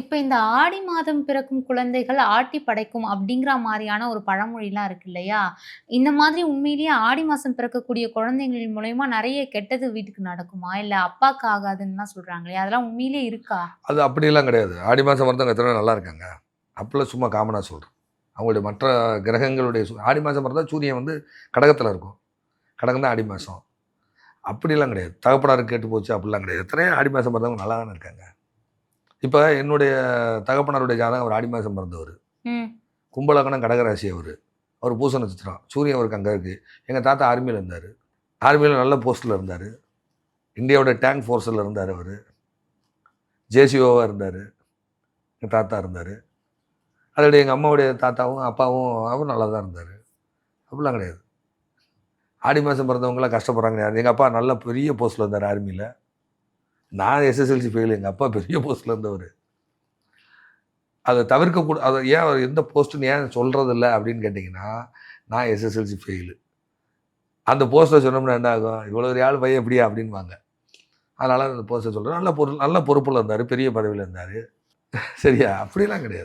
இப்போ இந்த ஆடி மாதம் பிறக்கும் குழந்தைகள் ஆட்டி படைக்கும் அப்படிங்கிற மாதிரியான ஒரு பழமொழிலாம் இருக்கு இல்லையா? இந்த மாதிரி உண்மையிலேயே ஆடி மாதம் பிறக்கக்கூடிய குழந்தைங்களின் மூலயமா நிறைய கெட்டது வீட்டுக்கு நடக்குமா? இல்லை அப்பாக்கு ஆகாதுன்னுலாம் இல்லையா அதெல்லாம் உண்மையிலேயே இருக்கா? அது அப்படிலாம் கிடையாது. ஆடி மாதம் பிறந்தவங்க எத்தனை நல்லா இருக்காங்க. அப்பலாம் சும்மா காமனா சொல்கிறேன் அவங்களுடைய மற்ற கிரகங்களுடைய ஆடி மாதம் பிறந்தா சூரியன் வந்து கடகத்தில் இருக்கும். கடகம் தான் ஆடி மாதம் அப்படிலாம் கிடையாது. தகப்பனாருக்கு கேட்டு போச்சு அப்படிலாம் கிடையாது. எத்தனையோ ஆடி மாதம் பிறந்தவங்க நல்லா தானே இருக்காங்க. இப்ப என்னுடைய தகப்பனாருடைய ஜாதகம் அவர் ஆடி மாசம் பிறந்தவரு. கும்பலக்கணம் கடகராசி அவரு. அவர் பூச நட்சத்திரம். சூரியன் அவருக்கு அங்க இருக்கு. எங்க தாத்தா ஆர்மில இருந்தாரு. ஆர்மில நல்ல போஸ்ட்ல இருந்தாரு. இந்தியாவோட டேங்க் ஃபோர்ஸ்ல இருந்தாரு அவரு. ஜேசிஓவா இருந்தாரு. எங்க தாத்தா இருந்தாரு. அதோட எங்க அம்மாவுடைய தாத்தாவும், அப்பாவும் அவரும் நல்லா தான் இருந்தாரு. அப்படிலாம் கிடையாது. ஆடி மாசம் பிறந்தவங்கலாம் கஷ்டப்படுறாங்க யாரு? எங்க அப்பா நல்ல பெரிய போஸ்ட்ல இருந்தாரு ஆர்மில. நான் எஸ்எஸ்எல்சி ஃபெயில். எங்கள் அப்பா பெரிய போஸ்ட்டில் இருந்தவர் அதை தவிர்க்கக்கூட அதை ஏன் அவர் எந்த போஸ்ட்டுன்னு ஏன் சொல்கிறதில்ல அப்படின்னு கேட்டிங்கன்னா நான் எஸ்எஸ்எல்சி ஃபெயிலு. அந்த போஸ்ட்டை சொன்னோம்னா என்ன ஆகும்? இவ்வளோ ஒரு ஆள் பையன் எப்படியா அப்படின்பாங்க. அதனால் அந்த போஸ்ட்டை சொல்கிறேன் நல்ல பொருள் நல்ல பொறுப்பில் இருந்தார் பெரிய பதவியில் இருந்தார் சரியா? அப்படிலாம் கிடையாது.